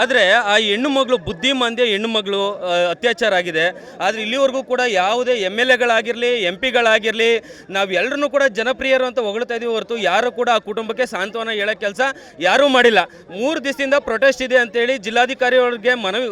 ಆದರೆ ಆ ಹೆಣ್ಣು ಮಗಳು ಬುದ್ಧಿಮಾಂದ್ಯ ಹೆಣ್ಣು ಮಗಳು ಅತ್ಯಾಚಾರ ಆಗಿದೆ. ಆದರೆ ಇಲ್ಲಿವರೆಗೂ ಕೂಡ ಯಾವುದೇ ಎಂ ಎಲ್ ಎಗಳಾಗಿರಲಿ, ಎಂ ಪಿಗಳಾಗಿರಲಿ, ನಾವು ಕೂಡ ಜನಪ್ರಿಯರು ಅಂತ ಹೊಗಳ್ತಾ ಇದೀವಿ ಹೊರತು ಯಾರು ಕೂಡ ಆ ಕುಟುಂಬಕ್ಕೆ ಸಾಂತ್ವನ ಹೇಳೋ ಕೆಲಸ ಯಾರೂ ಮಾಡಿಲ್ಲ. ಮೂರು ದಿವಸದಿಂದ ಪ್ರೊಟೆಸ್ಟ್ ಇದೆ ಅಂತೇಳಿ ಜಿಲ್ಲಾಧಿಕಾರಿಗಳಿಗೆ ಮನವಿ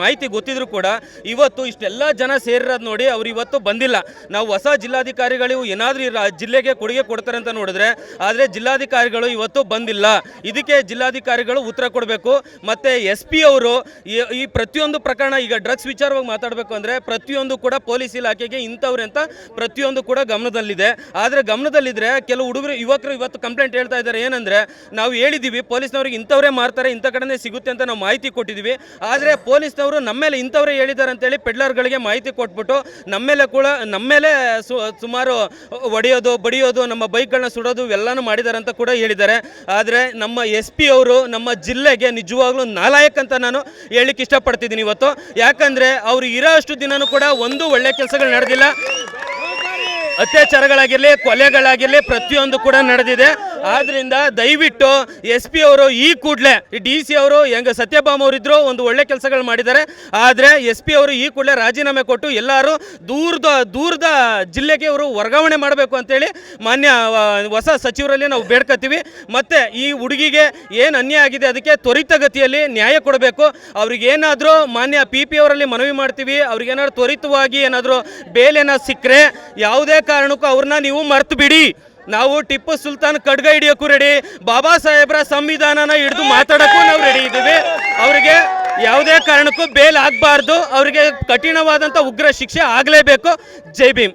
ಮಾಹಿತಿ ಗೊತ್ತಿದ್ರು ಕೂಡ ಇವತ್ತು ಇಷ್ಟೆಲ್ಲ ಜನ ಸೇರಿರೋದು ನೋಡಿ ಅವ್ರು ಇವತ್ತು ಬಂದಿಲ್ಲ. ನಾವು ಹೊಸ ಜಿಲ್ಲಾಧಿಕಾರಿಗಳು ಏನಾದರೂ ಜಿಲ್ಲೆಗೆ ಕೊಡುಗೆ ಕೊಡ್ತಾರೆ ಅಂತ ನೋಡಿದ್ರೆ ಆದರೆ ಜಿಲ್ಲಾಧಿಕಾರಿಗಳು ಇವತ್ತು ಬಂದಿಲ್ಲ. ಇದಕ್ಕೆ ಜಿಲ್ಲಾಧಿಕಾರಿಗಳು ಉತ್ತರ ಕೊಡಬೇಕು. ಮತ್ತು ಎಸ್ ಪಿ ಅವರು ಈ- ಪ್ರತಿಯೊಂದು ಪ್ರಕರಣ ಈಗ ಡ್ರಗ್ಸ್ ವಿಚಾರವಾಗಿ ಮಾತಾಡಬೇಕು ಅಂದರೆ ಪ್ರತಿಯೊಂದು ಕೂಡ ಪೊಲೀಸ್ ಇಲಾಖೆಗೆ ಇಂಥವ್ರೆ ಅಂತ ಪ್ರತಿಯೊಂದು ಕೂಡ ಗಮನದಲ್ಲಿದೆ. ಆದರೆ ಗಮನದಲ್ಲಿದ್ದರೆ ಕೆಲವು ಹುಡುಗರು, ಯುವಕರು ಇವತ್ತು ಕಂಪ್ಲೇಂಟ್ ಹೇಳ್ತಾ ಇದ್ದಾರೆ. ಏನಂದರೆ ನಾವು ಹೇಳಿದ್ದೀವಿ ಪೊಲೀಸ್ನವ್ರಿಗೆ ಇಂಥವರೇ ಮಾರ್ತಾರೆ, ಇಂಥ ಕಡೆನೇ ಸಿಗುತ್ತೆ ಅಂತ ನಾವು ಮಾಹಿತಿ ಕೊಟ್ಟಿದ್ದೀವಿ ಆದರೆ ಪೊಲೀಸ್ನವರು ನಮ್ಮ ಮೇಲೆ ಇಂಥವರೇ ಹೇಳಿದ್ದಾರೆ ಅಂತೇಳಿ ಪೆಡ್ಲರ್ಗಳಿಗೆ ಮಾಹಿತಿ ಕೊಟ್ಬಿಟ್ಟು ನಮ್ಮ ಮೇಲೆ ಕೂಡ ನಮ್ಮ ಮೇಲೆ ಸುಮಾರು ಒಡೆಯೋದು, ಬಡಿಯೋದು, ನಮ್ಮ ಬೈಕ್ಗಳನ್ನ ಸುಡೋದು, ಇವೆಲ್ಲನೂ ಮಾಡಿದ್ದಾರೆ ಅಂತ ಕೂಡ ಹೇಳಿದ್ದಾರೆ. ಆದರೆ ನಮ್ಮ ಎಸ್ ಪಿ ಅವರು ನಮ್ಮ ಜಿಲ್ಲೆಗೆ ನಿಜವಾಗ್ಲೂ ನಾಲಾಯಕ್ ಅಂತ ನಾನು ಹೇಳಲಿಕ್ಕೆ ಇಷ್ಟಪಡ್ತಿದ್ದೀನಿ ಇವತ್ತು. ಯಾಕಂದರೆ ಅವರು ಇರೋ ಅಷ್ಟು ದಿನನೂ ಕೂಡ ಒಂದು ಒಳ್ಳೆ ಕೆಲಸಗಳು ನಡೆದಿಲ್ಲ. ಅತ್ಯಾಚಾರಗಳಾಗಿರಲಿ, ಕೊಲೆಗಳಾಗಿರಲಿ, ಪ್ರತಿಯೊಂದು ಕೂಡ ನಡೆದಿದೆ. ಆದ್ರಿಂದ ದಯವಿಟ್ಟು ಎಸ್ ಪಿ ಅವರು ಈ ಕೂಡಲೇ ಡಿ ಸಿ ಅವರು, ಹೆಂಗ ಸತ್ಯಭಾಮ ಅವರಿದ್ರು ಒಂದು ಒಳ್ಳೆ ಕೆಲಸಗಳು ಮಾಡಿದ್ದಾರೆ ಆದರೆ ಎಸ್ ಪಿ ಅವರು ಈ ಕೂಡಲೇ ರಾಜೀನಾಮೆ ಕೊಟ್ಟು ಎಲ್ಲರೂ ದೂರದ ದೂರದ ಜಿಲ್ಲೆಗೆ ಅವರು ವರ್ಗಾವಣೆ ಮಾಡಬೇಕು ಅಂತೇಳಿ ಮಾನ್ಯ ಹೊಸ ಸಚಿವರಲ್ಲಿ ನಾವು ಬೇಡ್ಕೊತೀವಿ ಮತ್ತೆ ಈ ಹುಡುಗಿಗೆ ಏನು ಅನ್ಯಾಯ ಆಗಿದೆ, ಅದಕ್ಕೆ ತ್ವರಿತಗತಿಯಲ್ಲಿ ನ್ಯಾಯ ಕೊಡಬೇಕು. ಅವ್ರಿಗೇನಾದರೂ ಮಾನ್ಯ ಪಿ ಪಿ ಅವರಲ್ಲಿ ಮನವಿ ಮಾಡ್ತೀವಿ. ಅವ್ರಿಗೇನಾದ್ರು ತ್ವರಿತವಾಗಿ ಏನಾದರೂ ಬೇಲೇನ ಸಿಕ್ಕರೆ, ಯಾವುದೇ ಕಾರಣಕ್ಕೂ ಅವ್ರನ್ನ ನೀವು ಮರ್ತು ಬಿಡಿ ನಾವು ಟಿಪ್ಪು ಸುಲ್ತಾನ್ ಖಡ್ಗ ಹಿಡಿಯೋಕ್ಕೂ ರೆಡಿ ಬಾಬಾ ಸಾಹೇಬ್ರ ಸಂವಿಧಾನನ ಹಿಡಿದು ಮಾತಾಡೋಕ್ಕೂ ನಾವು ರೆಡಿ ಇದ್ದೀವಿ. ಅವರಿಗೆ ಯಾವುದೇ ಕಾರಣಕ್ಕೂ ಬೇಲ್ ಆಗಬಾರ್ದು. ಅವರಿಗೆ ಕಠಿಣವಾದಂಥ ಉಗ್ರ ಶಿಕ್ಷೆ ಆಗಲೇಬೇಕು. ಜೈ ಭೀಮ್.